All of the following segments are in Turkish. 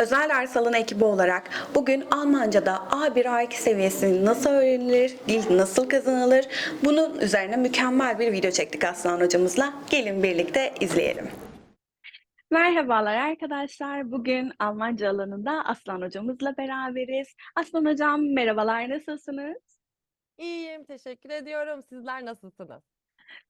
Özel ders alan ekibi olarak bugün Almanca'da A1 A2 seviyesi nasıl öğrenilir, dil nasıl kazanılır bunun üzerine mükemmel bir video çektik Aslan hocamızla. Gelin birlikte izleyelim. Merhabalar arkadaşlar. Bugün Almanca alanında Aslan hocamızla beraberiz. Aslan hocam merhabalar nasılsınız? İyiyim, teşekkür ediyorum. Sizler nasılsınız?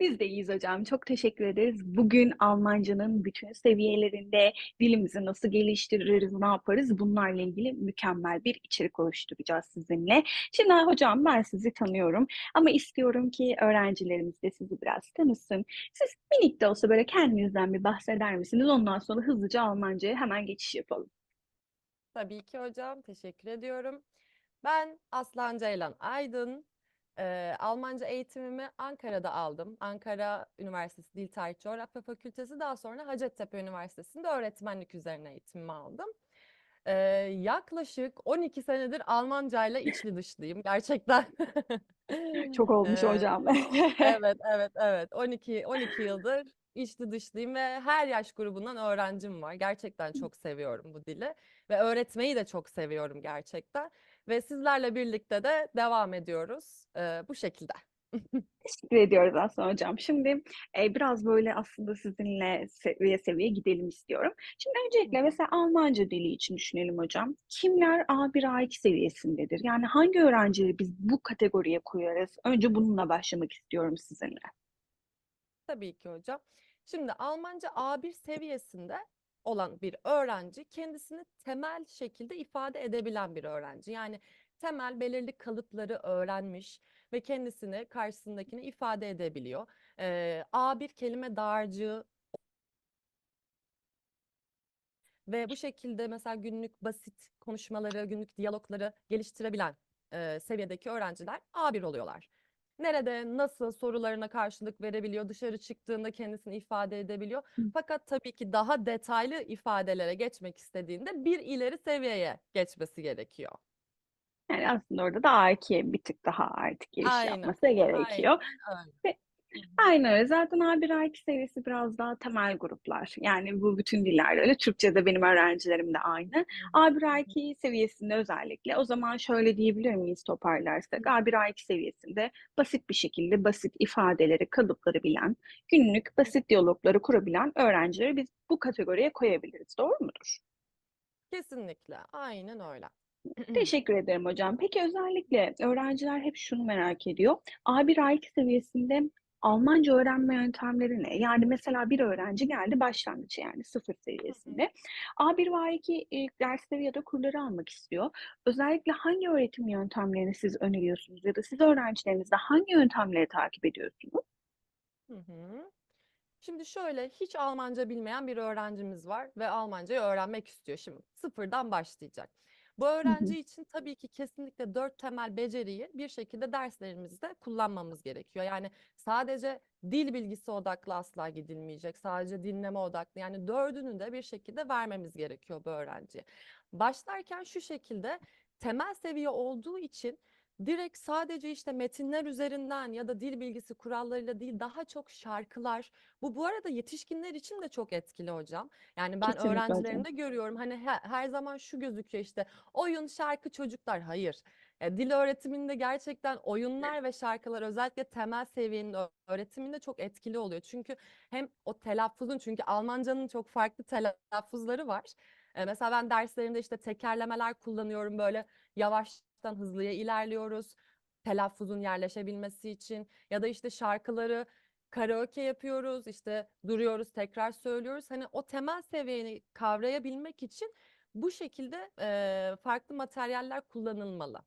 Biz de iyiyiz hocam. Çok teşekkür ederiz. Bugün Almanca'nın bütün seviyelerinde dilimizi nasıl geliştiririz, ne yaparız bunlarla ilgili mükemmel bir içerik oluşturacağız sizinle. Şimdi hocam ben sizi tanıyorum ama istiyorum ki öğrencilerimiz de sizi biraz tanısın. Siz minik de olsa böyle kendinizden bir bahseder misiniz? Ondan sonra hızlıca Almanca'ya hemen geçiş yapalım. Tabii ki hocam, teşekkür ediyorum. Ben Aslan Ceylan Aydın. Eee, Almanca eğitimimi Ankara'da aldım. Ankara Üniversitesi Dil Tarih Coğrafya Fakültesi, daha sonra Hacettepe Üniversitesi'nde öğretmenlik üzerine eğitimimi aldım. Eee, yaklaşık 12 senedir Almancayla içli dışlıyım gerçekten. Çok olmuş Eee, hocam. evet, evet, evet. 12 12 yıldır içli dışlıyım ve her yaş grubundan öğrencim var. Gerçekten çok seviyorum bu dili ve öğretmeyi de çok seviyorum gerçekten. Ve sizlerle birlikte de devam ediyoruz eee, bu şekilde. Teşekkür ediyoruz Aslan hocam. Şimdi e, biraz böyle aslında sizinle seviye seviye gidelim istiyorum. Şimdi öncelikle mesela Almanca dili için düşünelim hocam. Kimler A1, A2 seviyesindedir? Yani hangi öğrencileri biz bu kategoriye koyarız? Önce bununla başlamak istiyorum sizinle. Tabii ki hocam. Şimdi Almanca A1 seviyesinde olan bir öğrenci kendisini temel şekilde ifade edebilen bir öğrenci. Yani temel belirli kalıpları öğrenmiş ve kendisini karşısındakine ifade edebiliyor. Eee, A1 kelime dağarcığı ve bu şekilde mesela günlük basit konuşmaları, günlük diyalogları geliştirebilen eee, seviyedeki öğrenciler A1 oluyorlar. Nerede, nasıl sorularına karşılık verebiliyor, dışarı çıktığında kendisini ifade edebiliyor. Hı. Fakat tabii ki daha detaylı ifadelere geçmek istediğinde bir ileri seviyeye geçmesi gerekiyor. Yani aslında orada da A2'ye bir tık daha artık giriş Aynen, yapması gerekiyor. aynen. Ve hı. Aynen öyle. Zaten A1, A2 seviyesi biraz daha temel gruplar. Yani bu bütün dillerde öyle. Türkçe'de benim öğrencilerim de aynı. Hı hı, A1, hı hı. A2 seviyesinde özellikle o zaman şöyle diyebilir miyiz toparlarsak? Hı. A1, A2 seviyesinde basit bir şekilde basit ifadeleri, kalıpları bilen, günlük basit diyalogları kurabilen öğrencileri biz bu kategoriye koyabiliriz. Doğru mudur? Kesinlikle, aynen öyle. Teşekkür ederim hocam. Peki özellikle öğrenciler hep şunu merak ediyor. A1, A2 seviyesinde Almanca öğrenme yöntemleri ne? Yani mesela bir öğrenci geldi başlangıç yani sıfır seviyesinde. A1 ve A2 e, dersleri ya da kurları almak istiyor. Özellikle hangi öğretim yöntemlerini siz öneriyorsunuz ya da siz öğrencilerinizde hangi yöntemleri takip ediyorsunuz? Hı hı. Şimdi şöyle, hiç Almanca bilmeyen bir öğrencimiz var ve Almancayı öğrenmek istiyor. Şimdi sıfırdan başlayacak. Bu öğrenci için tabii ki kesinlikle dört temel beceriyi bir şekilde derslerimizde kullanmamız gerekiyor. Yani sadece dil bilgisi odaklı asla gidilmeyecek. Sadece dinleme odaklı. Yani dördünü de bir şekilde vermemiz gerekiyor bu öğrenciye. Başlarken şu şekilde temel seviye olduğu için direkt sadece işte metinler üzerinden ya da dil bilgisi kurallarıyla değil daha çok şarkılar. Bu bu arada yetişkinler için de çok etkili hocam. Yani ben Kesinlikle hocam. öğrencilerimde görüyorum hani he- her zaman şu gözüküyor işte oyun, şarkı, çocuklar. Hayır. E, dil öğretiminde gerçekten oyunlar ve şarkılar özellikle temel seviyenin öğretiminde çok etkili oluyor. Çünkü hem o telaffuzun çünkü Almancanın çok farklı telaffuzları var. E, mesela ben derslerimde işte tekerlemeler kullanıyorum böyle yavaştan hızlıya ilerliyoruz. Telaffuzun yerleşebilmesi için ya da işte şarkıları karaoke yapıyoruz, işte duruyoruz, tekrar söylüyoruz. Hani o temel seviyeni kavrayabilmek için bu şekilde eee, farklı materyaller kullanılmalı.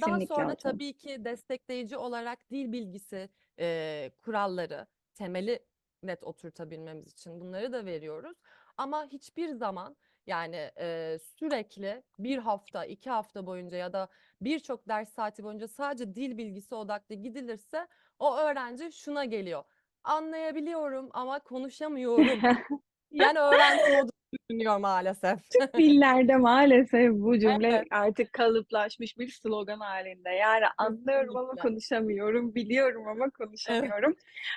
Daha Kesinlikle sonra hocam. tabii ki destekleyici olarak dil bilgisi eee, kuralları, temeli net oturtabilmemiz için bunları da veriyoruz. Ama hiçbir zaman yani eee, sürekli bir hafta, iki hafta boyunca ya da birçok ders saati boyunca sadece dil bilgisi odaklı gidilirse o öğrenci şuna geliyor. Anlayabiliyorum ama konuşamıyorum. Yani öğrenci moduna düşünüyor maalesef. Türk dillerde maalesef bu cümle Evet. artık kalıplaşmış bir slogan halinde. Yani anlıyorum ama konuşamıyorum, biliyorum ama Evet. konuşamıyorum.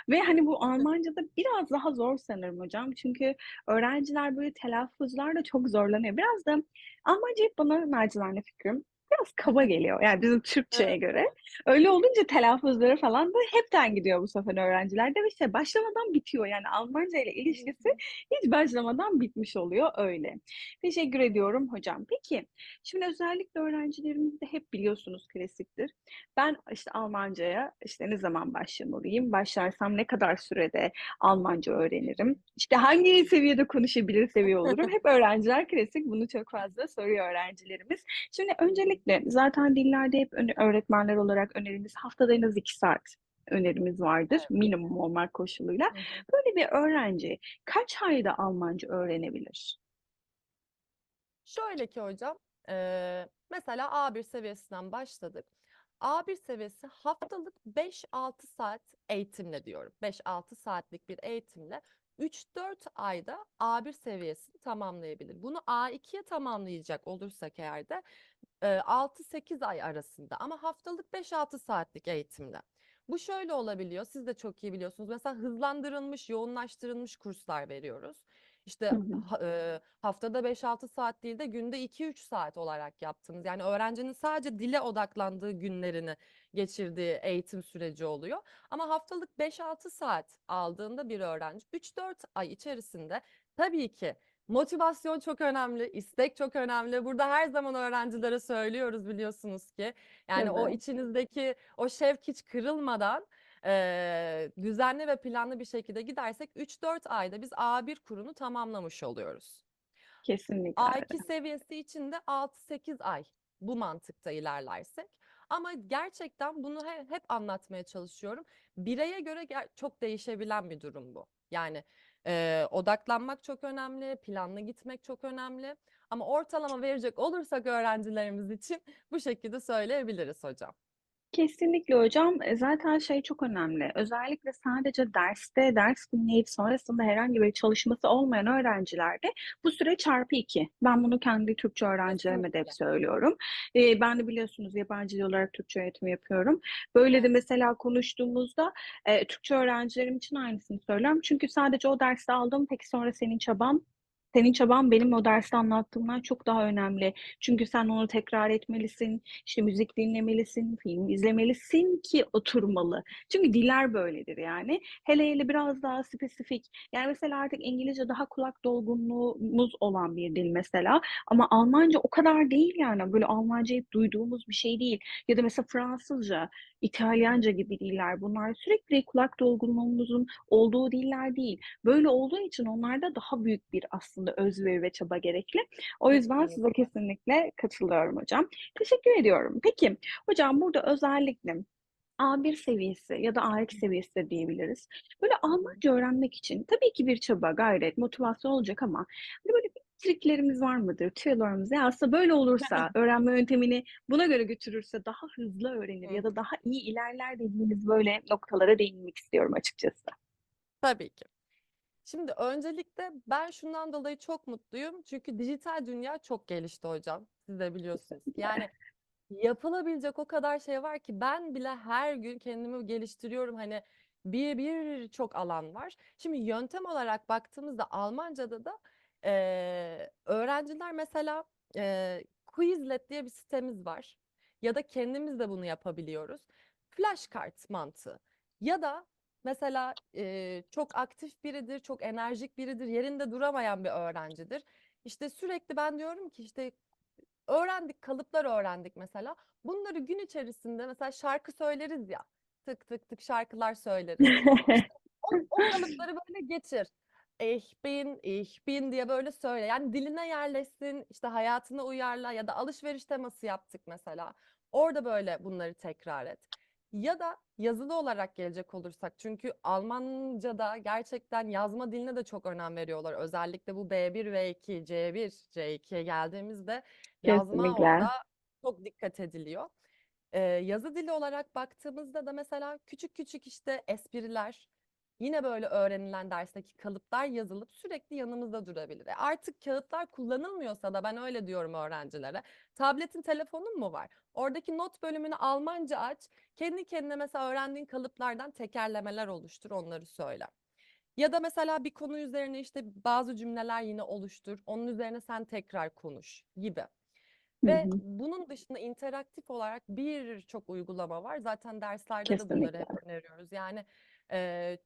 Ve hani bu Almanca'da biraz daha zor sanırım hocam. Çünkü öğrenciler böyle telaffuzlarda çok zorlanıyor. Biraz da Almanca hep bana nacizane fikrim biraz kaba geliyor. Yani bizim Türkçeye Evet, göre. Öyle olunca telaffuzları falan da hepten gidiyor bu sefer öğrencilerde ve işte başlamadan bitiyor. Yani Almanca ile ilişkisi hiç başlamadan bitmiş oluyor öyle. Teşekkür ediyorum hocam. Peki, şimdi özellikle öğrencilerimiz de hep biliyorsunuz klasiktir. Ben işte Almancaya işte ne zaman başlamalıyım? Başlarsam ne kadar sürede Almanca öğrenirim? İşte hangi seviyede konuşabilir seviye olurum? Hep öğrenciler klasik bunu çok fazla soruyor öğrencilerimiz. Şimdi öncelikle zaten dillerde hep öğretmenler olarak önerimiz haftada en az iki saat önerimiz vardır. Evet. Minimum olmak koşuluyla. Hı. Böyle bir öğrenci kaç ayda Almanca öğrenebilir? Şöyle ki hocam, eee, mesela A1 seviyesinden başladık. A1 seviyesi haftalık 5-6 saat eğitimle diyorum. 5-6 saatlik bir eğitimle 3-4 ayda A1 seviyesini tamamlayabilir. Bunu A2'ye tamamlayacak olursak eğer de eee, 6-8 ay arasında ama haftalık 5-6 saatlik eğitimle. Bu şöyle olabiliyor, siz de çok iyi biliyorsunuz. Mesela hızlandırılmış, yoğunlaştırılmış kurslar veriyoruz. İşte eee, haftada 5-6 saat değil de günde 2-3 saat olarak yaptığımız yani öğrencinin sadece dile odaklandığı günlerini geçirdiği eğitim süreci oluyor. Ama haftalık 5-6 saat aldığında bir öğrenci 3-4 ay içerisinde tabii ki motivasyon çok önemli, istek çok önemli. Burada her zaman öğrencilere söylüyoruz biliyorsunuz ki. Yani o Evet. içinizdeki o şevk hiç kırılmadan eee, düzenli ve planlı bir şekilde gidersek 3-4 ayda biz A1 kurunu tamamlamış oluyoruz. Kesinlikle öyle. A2 seviyesi için de 6-8 ay bu mantıkta ilerlersek. Ama gerçekten bunu he- hep anlatmaya çalışıyorum. Bireye göre ger- çok değişebilen bir durum bu. Yani eee, odaklanmak çok önemli, planlı gitmek çok önemli. Ama ortalama verecek olursak öğrencilerimiz için bu şekilde söyleyebiliriz hocam. Kesinlikle hocam. E, Zaten şey çok önemli. Özellikle sadece derste ders dinleyip sonrasında herhangi bir çalışması olmayan öğrencilerde bu süre çarpı iki. Ben bunu kendi Türkçe öğrencilerime de hep söylüyorum. E, ben de biliyorsunuz yabancı dil olarak Türkçe öğretimi yapıyorum. Böyle de mesela konuştuğumuzda e, Türkçe öğrencilerim için aynısını söylüyorum. Çünkü sadece o derste aldım. Peki sonra senin çaban senin çaban benim o derste anlattığımdan çok daha önemli. Çünkü sen onu tekrar etmelisin, işte müzik dinlemelisin, film izlemelisin ki oturmalı. Çünkü diller böyledir yani. Hele hele biraz daha spesifik. Yani mesela artık İngilizce daha kulak dolgunluğumuz olan bir dil mesela. Ama Almanca o kadar değil yani. Böyle Almanca hep duyduğumuz bir şey değil. Ya da mesela Fransızca. İtalyanca gibi diller. Bunlar sürekli kulak dolgunluğumuzun olduğu diller değil. Böyle olduğu için onlarda daha büyük bir aslında özveri ve çaba gerekli. O yüzden size Kesinlikle. katılıyorum hocam. Teşekkür ediyorum. Peki hocam burada özellikle A1 seviyesi ya da A2 seviyesi de diyebiliriz. Böyle. Almanca öğrenmek için tabii ki bir çaba, gayret, motivasyon olacak ama hani böyle bir triklerimiz var mıdır? Tüyolarımız ya aslında böyle olursa, öğrenme yöntemini buna göre götürürse daha hızlı öğrenir ya da daha iyi ilerler dediğiniz böyle noktalara değinmek istiyorum açıkçası. Tabii ki. Şimdi öncelikle ben şundan dolayı çok mutluyum. Çünkü dijital dünya çok gelişti hocam. Siz de biliyorsunuz. Yani yapılabilecek o kadar şey var ki ben bile her gün kendimi geliştiriyorum. Hani bir birçok alan var. Şimdi yöntem olarak baktığımızda Almanca'da da eee, öğrenciler mesela eee Quizlet diye bir sitemiz var. Ya da kendimiz de bunu yapabiliyoruz. Flashcard mantığı. Ya da mesela eee, çok aktif biridir, çok enerjik biridir, yerinde duramayan bir öğrencidir. İşte sürekli ben diyorum ki işte öğrendik, kalıplar öğrendik mesela. Bunları gün içerisinde mesela şarkı söyleriz ya. Tık tık tık şarkılar söyleriz. İşte o, o kalıpları böyle geçir. Ich bin, ich bin diye böyle söyle. Yani diline yerleşsin, işte hayatına uyarla ya da alışveriş teması yaptık mesela. Orada böyle bunları tekrar et. Ya da yazılı olarak gelecek olursak çünkü Almanca'da gerçekten yazma diline de çok önem veriyorlar. Özellikle bu B1, V2, C1, C2'ye geldiğimizde yazma orada Kesinlikle. çok dikkat ediliyor. Ee, yazı dili olarak baktığımızda da mesela küçük küçük işte espriler, Yine böyle öğrenilen dersteki kalıplar yazılıp sürekli yanımızda durabilir. E artık kağıtlar kullanılmıyorsa da ben öyle diyorum öğrencilere. Tabletin telefonun mu var? Oradaki not bölümünü Almanca aç. Kendi kendine mesela öğrendiğin kalıplardan tekerlemeler oluştur, onları söyle. Ya da mesela bir konu üzerine işte bazı cümleler yine oluştur. Onun üzerine sen tekrar konuş gibi. Hı Ve hı. bunun dışında interaktif olarak birçok uygulama var. Zaten derslerde de bunları Kesinlikle. hep öneriyoruz. Yani eee,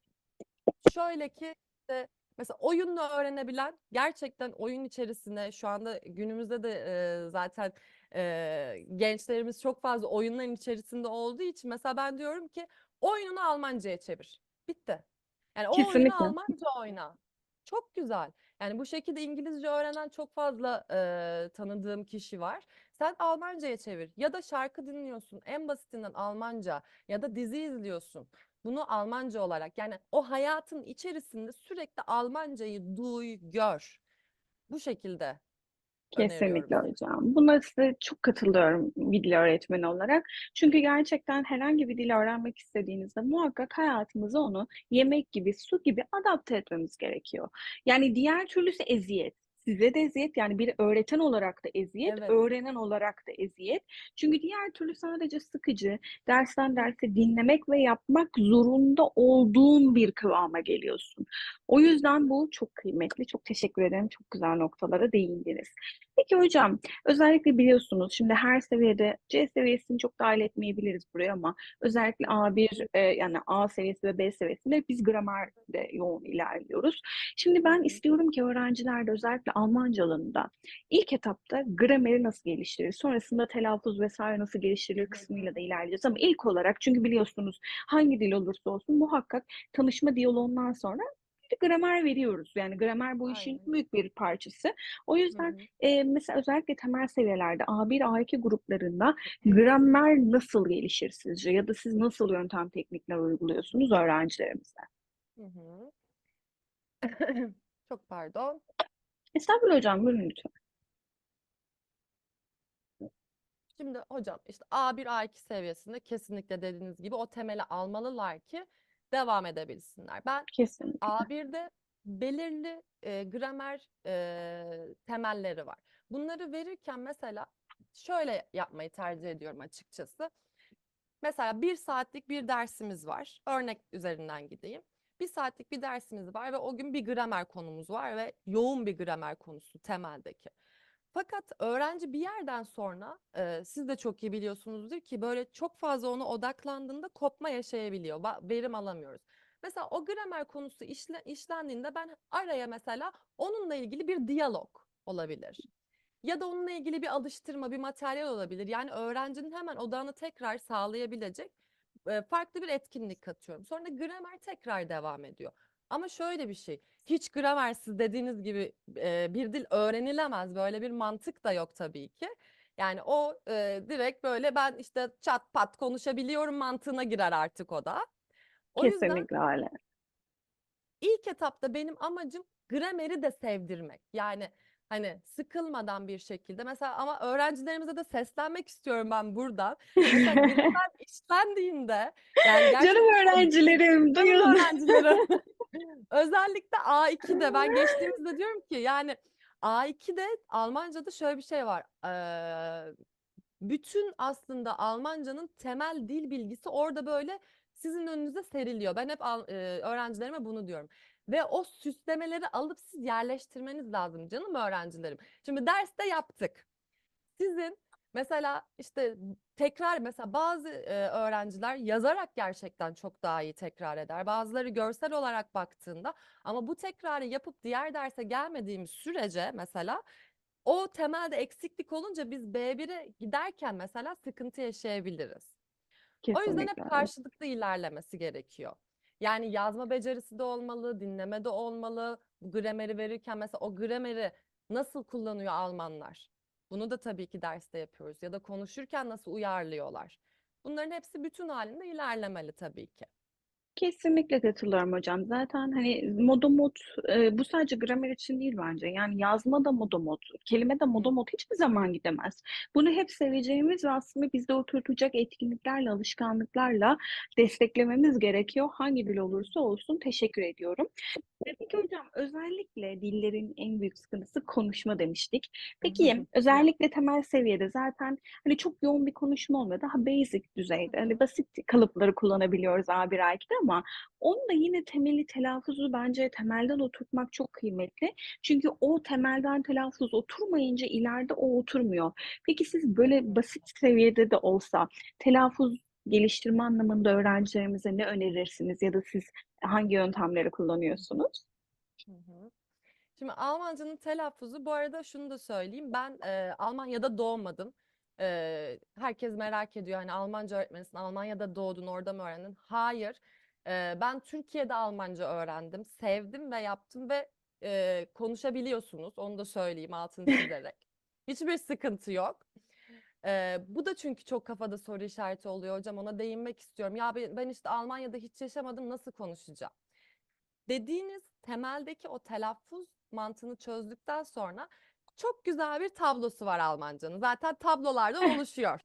şöyle ki işte mesela oyunla öğrenebilen gerçekten oyun içerisine şu anda günümüzde de eee, zaten eee, gençlerimiz çok fazla oyunların içerisinde olduğu için mesela ben diyorum ki oyununu Almanca'ya çevir. Bitti. Yani o oyunu. Almanca oyna. Çok güzel. Yani bu şekilde İngilizce öğrenen çok fazla eee, tanıdığım kişi var. Sen Almanca'ya çevir ya da şarkı dinliyorsun en basitinden Almanca ya da dizi izliyorsun. Bunu Almanca olarak yani o hayatın içerisinde sürekli Almancayı duy, gör. Bu şekilde. Kesinlikle hocam. Buna size çok katılıyorum bir dil öğretmeni olarak. Çünkü gerçekten herhangi bir dil öğrenmek istediğinizde muhakkak hayatımıza onu yemek gibi, su gibi adapte etmemiz gerekiyor. Yani diğer türlüsü eziyet. Size de eziyet, yani bir öğreten olarak da eziyet, Evet. öğrenen olarak da eziyet. Çünkü diğer türlü sadece sıkıcı, dersten derse dinlemek ve yapmak zorunda olduğun bir kıvama geliyorsun. O yüzden bu çok kıymetli. Çok teşekkür ederim. Çok güzel noktalara değindiniz. Peki hocam, özellikle biliyorsunuz şimdi her seviyede C seviyesini çok dahil etmeyebiliriz buraya ama özellikle A1 e, yani A seviyesi ve B seviyesinde biz gramerde yoğun ilerliyoruz. Şimdi ben istiyorum ki öğrenciler de özellikle Almanca alanında ilk etapta grameri nasıl geliştirir, sonrasında telaffuz vesaire nasıl geliştirilir kısmıyla da ilerleyeceğiz ama ilk olarak çünkü biliyorsunuz hangi dil olursa olsun muhakkak tanışma diyaloğundan sonra gramer veriyoruz. Yani gramer bu işin Aynen. büyük bir parçası. O Hı yüzden hı. e, mesela özellikle temel seviyelerde A1, A2 gruplarında gramer nasıl gelişir sizce? Ya da siz nasıl yöntem teknikler uyguluyorsunuz öğrencilerimize? Hı hı. Çok pardon. Estağfurullah hocam, buyurun lütfen. Şimdi hocam işte A1, A2 seviyesinde kesinlikle dediğiniz gibi o temeli almalılar ki devam edebilsinler. Ben Kesinlikle. A1'de belirli e, gramer e, temelleri var. Bunları verirken mesela şöyle yapmayı tercih ediyorum açıkçası. Mesela bir saatlik bir dersimiz var. Örnek üzerinden gideyim. Bir saatlik bir dersimiz var ve o gün bir gramer konumuz var ve yoğun bir gramer konusu temeldeki. Fakat öğrenci bir yerden sonra e, siz de çok iyi biliyorsunuzdur ki böyle çok fazla ona odaklandığında kopma yaşayabiliyor. va- Verim alamıyoruz. Mesela o gramer konusu işle, işlendiğinde ben araya mesela onunla ilgili bir diyalog olabilir. Ya da onunla ilgili bir alıştırma, bir materyal olabilir. Yani öğrencinin hemen odağını tekrar sağlayabilecek e, farklı bir etkinlik katıyorum. Sonra gramer tekrar devam ediyor. Ama şöyle bir şey, hiç gramersiz dediğiniz gibi e, bir dil öğrenilemez. Böyle bir mantık da yok tabii ki. Yani o e, direkt böyle ben işte çat pat konuşabiliyorum mantığına girer artık o da. O yüzden Kesinlikle öyle. ilk etapta benim amacım grameri de sevdirmek. Yani hani sıkılmadan bir şekilde mesela ama öğrencilerimize de seslenmek istiyorum ben buradan. Mesela işlendiğinde yani Canım öğrencilerim, duyun. öğrencilerim özellikle A2'de ben geçtiğimizde diyorum ki yani A2'de Almanca'da şöyle bir şey var. Eee, bütün aslında Almancanın temel dil bilgisi orada böyle sizin önünüze seriliyor. Ben hep al- eee, öğrencilerime bunu diyorum. Ve o süslemeleri alıp siz yerleştirmeniz lazım canım öğrencilerim. Şimdi derste yaptık. Sizin mesela işte tekrar mesela bazı e, öğrenciler yazarak gerçekten çok daha iyi tekrar eder. Bazıları görsel olarak baktığında ama bu tekrarı yapıp diğer derse gelmediğimiz sürece mesela o temelde eksiklik olunca biz B1'e giderken mesela sıkıntı yaşayabiliriz. O yüzden Kesinlikle hep karşılıklı ilerlemesi gerekiyor. Yani yazma becerisi de olmalı, dinleme de olmalı. Bu grameri verirken mesela o grameri nasıl kullanıyor Almanlar? Bunu da tabii ki derste yapıyoruz. Ya da konuşurken nasıl uyarlıyorlar? Bunların hepsi bütün halinde ilerlemeli tabii ki. Kesinlikle katılıyorum hocam. Zaten hani modomot e, bu sadece gramer için değil bence. Yani yazma da modomot, kelime de modomot hiçbir zaman gidemez. Bunu hep seveceğimiz ve aslında bizde oturtacak etkinliklerle, alışkanlıklarla desteklememiz gerekiyor. Hangi dil olursa olsun teşekkür ediyorum. Peki hocam özellikle dillerin en büyük sıkıntısı konuşma demiştik. Peki Evet. özellikle temel seviyede zaten hani çok yoğun bir konuşma olmuyor. Daha basic düzeyde hani basit kalıpları kullanabiliyoruz A1 A2'de ama onun da yine temeli telaffuzu bence temelden oturtmak çok kıymetli. Çünkü o temelden telaffuz oturmayınca ileride o oturmuyor. Peki siz böyle basit seviyede de olsa telaffuz geliştirme anlamında öğrencilerimize ne önerirsiniz ya da siz hangi yöntemleri kullanıyorsunuz? Hı hı. Şimdi Almancanın telaffuzu bu arada şunu da söyleyeyim. Ben e, Almanya'da doğmadım. E, herkes merak ediyor hani Almanca öğretmenisin, Almanya'da doğdun, orada mı öğrendin? Hayır. E, ben Türkiye'de Almanca öğrendim, sevdim ve yaptım ve e, konuşabiliyorsunuz. Onu da söyleyeyim altını çizerek. Hiçbir sıkıntı yok. E, bu da çünkü çok kafada soru işareti oluyor hocam. Ona değinmek istiyorum. Ya ben, ben işte Almanya'da hiç yaşamadım, nasıl konuşacağım? dediğiniz temeldeki o telaffuz mantığını çözdükten sonra çok güzel bir tablosu var Almancanın. Zaten tablolardan oluşuyor.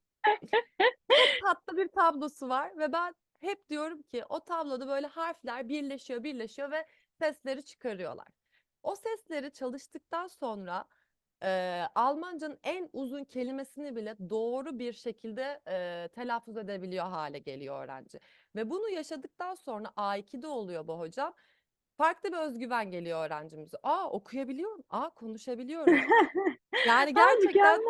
Çok tatlı bir tablosu var ve ben hep diyorum ki o tabloda böyle harfler birleşiyor, birleşiyor ve sesleri çıkarıyorlar. O sesleri çalıştıktan sonra eee, Almancanın en uzun kelimesini bile doğru bir şekilde eee, telaffuz edebiliyor hale geliyor öğrenci. Ve bunu yaşadıktan sonra A2'de oluyor bu hocam. Farklı bir özgüven geliyor öğrencimize. Aa okuyabiliyorum, aa konuşabiliyorum. Yani gerçekten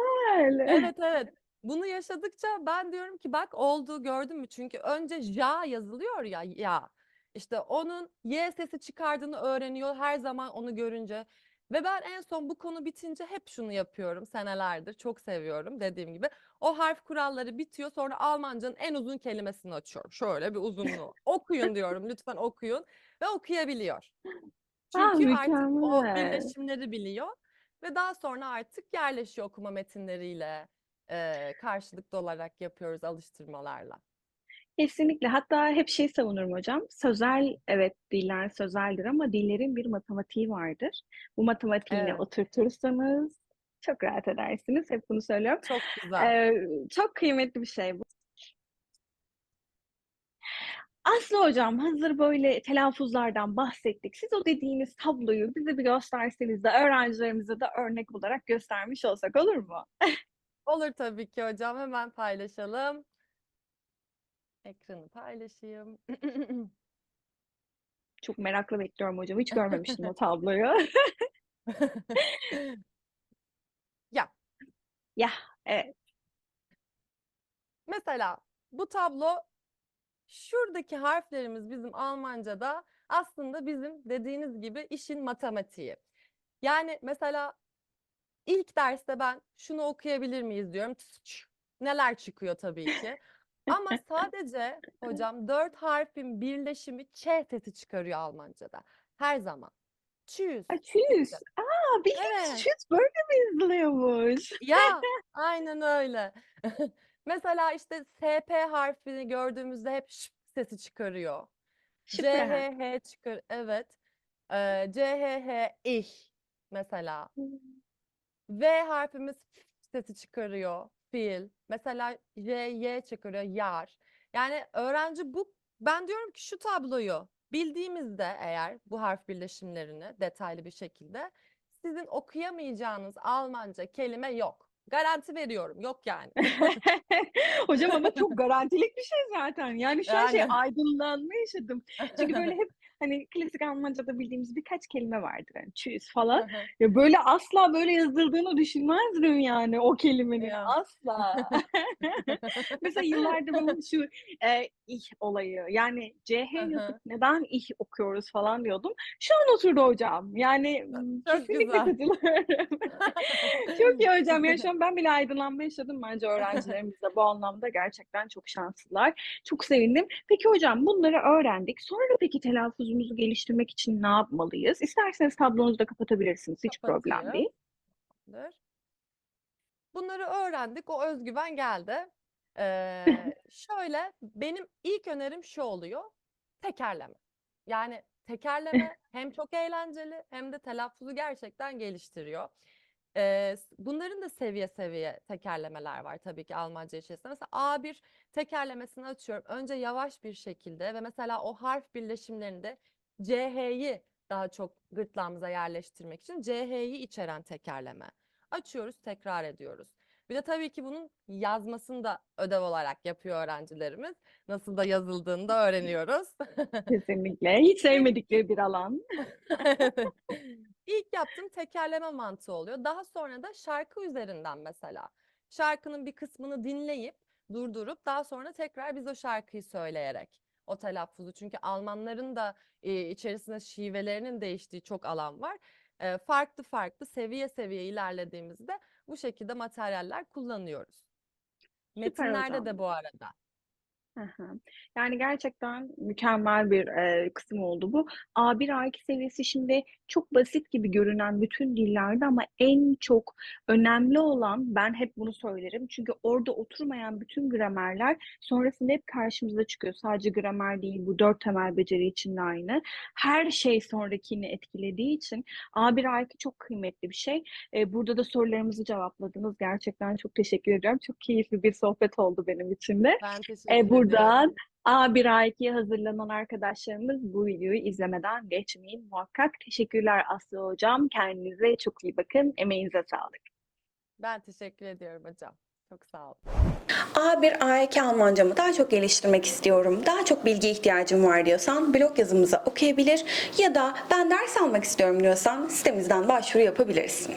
evet evet. Bunu yaşadıkça ben diyorum ki bak oldu gördün mü? Çünkü önce ja yazılıyor ya ya. İşte onun y sesi çıkardığını öğreniyor her zaman onu görünce. Ve ben en son bu konu bitince hep şunu yapıyorum senelerdir. Çok seviyorum dediğim gibi. O harf kuralları bitiyor. Sonra Almancanın en uzun kelimesini açıyorum. Şöyle bir uzunluğu. Okuyun diyorum lütfen okuyun. Ve okuyabiliyor. Aa, Çünkü artık o mükemmel. birleşimleri biliyor. Ve daha sonra artık yerleşiyor okuma metinleriyle eee, karşılıklı olarak yapıyoruz alıştırmalarla. Kesinlikle. Hatta hep şey savunurum hocam. Sözel, evet diller sözeldir ama dillerin bir matematiği vardır. Bu matematiğini Evet, oturtursanız çok rahat edersiniz. Hep bunu söylüyorum. çok güzel. Ee, çok kıymetli bir şey bu. Aslı hocam hazır böyle telaffuzlardan bahsettik. Siz o dediğiniz tabloyu bize bir gösterseniz de öğrencilerimize de örnek olarak göstermiş olsak olur mu? Olur tabii ki hocam. Hemen paylaşalım. Ekranı paylaşayım. Çok merakla bekliyorum hocam. Hiç görmemiştim o tabloyu. Ya Ya, evet. mesela bu tablo şuradaki harflerimiz bizim Almanca'da aslında bizim dediğiniz gibi işin matematiği. Yani mesela ilk derste ben şunu okuyabilir miyiz diyorum. Neler çıkıyor tabii ki. Ama sadece hocam dört harfin birleşimi ç sesi çıkarıyor Almanca'da. Her zaman. Tschüss. Aa, tschüss. Aa, bildiğiniz Evet. tschüss böyle mi yazılıyormuş? Ya aynen öyle. Mesela işte SP harfini gördüğümüzde hep ş sesi çıkarıyor. CHH çıkar. Evet. Ee, CHH ih mesela. V harfimiz sesi çıkarıyor. Fiil. Mesela J, Y çıkarıyor. Yar. Yani öğrenci bu ben diyorum ki şu tabloyu bildiğimizde eğer bu harf birleşimlerini detaylı bir şekilde sizin okuyamayacağınız Almanca kelime yok. Garanti veriyorum. Yok yani. Hocam ama çok garantilik bir şey zaten. Yani şu an şey Yani. aydınlanma yaşadım. Çünkü böyle hep hani klasik Almanca'da bildiğimiz birkaç kelime vardır. Hani tschüss falan. Ya böyle asla böyle yazıldığını düşünmezdim yani o kelimenin. Ya. Asla. Mesela yıllardır bunun şu e, ih olayı yani CH yazıp neden ih okuyoruz falan diyordum. Şu an oturdu hocam. Yani m, Çok kesinlikle güzel. katılıyorum. Çok iyi hocam. Ya şu an ben bile aydınlanma yaşadım. Bence öğrencilerimiz de bu anlamda gerçekten çok şanslılar. Çok sevindim. Peki hocam bunları öğrendik. Sonra peki telaffuzumuzu geliştirmek için ne yapmalıyız? İsterseniz tablonuzu da kapatabilirsiniz. Hiç problem Kapatayım. değil. Dur. Bunları öğrendik. O özgüven geldi. Ee, şöyle benim ilk önerim şu oluyor. tekerleme. Yani tekerleme hem çok eğlenceli hem de telaffuzu gerçekten geliştiriyor. Eee, s- bunların da seviye seviye tekerlemeler var tabii ki Almanca içerisinde. Mesela A1 tekerlemesini açıyorum. Önce yavaş bir şekilde ve mesela o harf birleşimlerinde CH'yi daha çok gırtlağımıza yerleştirmek için CH'yi içeren tekerleme. Açıyoruz, tekrar ediyoruz. Bir de tabii ki bunun yazmasını da ödev olarak yapıyor öğrencilerimiz. Nasıl da yazıldığını da öğreniyoruz. Kesinlikle. Hiç sevmedikleri bir alan. İlk yaptığım tekerleme mantığı oluyor. Daha sonra da şarkı üzerinden mesela. Şarkının bir kısmını dinleyip, durdurup daha sonra tekrar biz o şarkıyı söyleyerek o telaffuzu. Çünkü Almanların da e, içerisinde şivelerinin değiştiği çok alan var. E, farklı farklı seviye seviye ilerlediğimizde bu şekilde materyaller kullanıyoruz. Metinlerde de bu arada. Hı hı. Yani gerçekten mükemmel bir e, kısım oldu bu. A1 A2 seviyesi şimdi çok basit gibi görünen bütün dillerde ama en çok önemli olan ben hep bunu söylerim. Çünkü orada oturmayan bütün gramerler sonrasında hep karşımıza çıkıyor. Sadece gramer değil bu dört temel beceri için de aynı. Her şey sonrakini etkilediği için A1 A2 çok kıymetli bir şey. E, burada da sorularımızı cevapladınız. Gerçekten çok teşekkür ediyorum. Çok keyifli bir sohbet oldu benim için de. Ben E, teşekkür. Buradan A1 A2'ye hazırlanan arkadaşlarımız bu videoyu izlemeden geçmeyin muhakkak. Teşekkürler Aslı Hocam. Kendinize çok iyi bakın. Emeğinize sağlık. Ben teşekkür ediyorum hocam. Çok sağ olun. A1, A2 Almancamı daha çok geliştirmek istiyorum, daha çok bilgi ihtiyacım var diyorsan blog yazımıza okuyabilir ya da ben ders almak istiyorum diyorsan sitemizden başvuru yapabilirsin.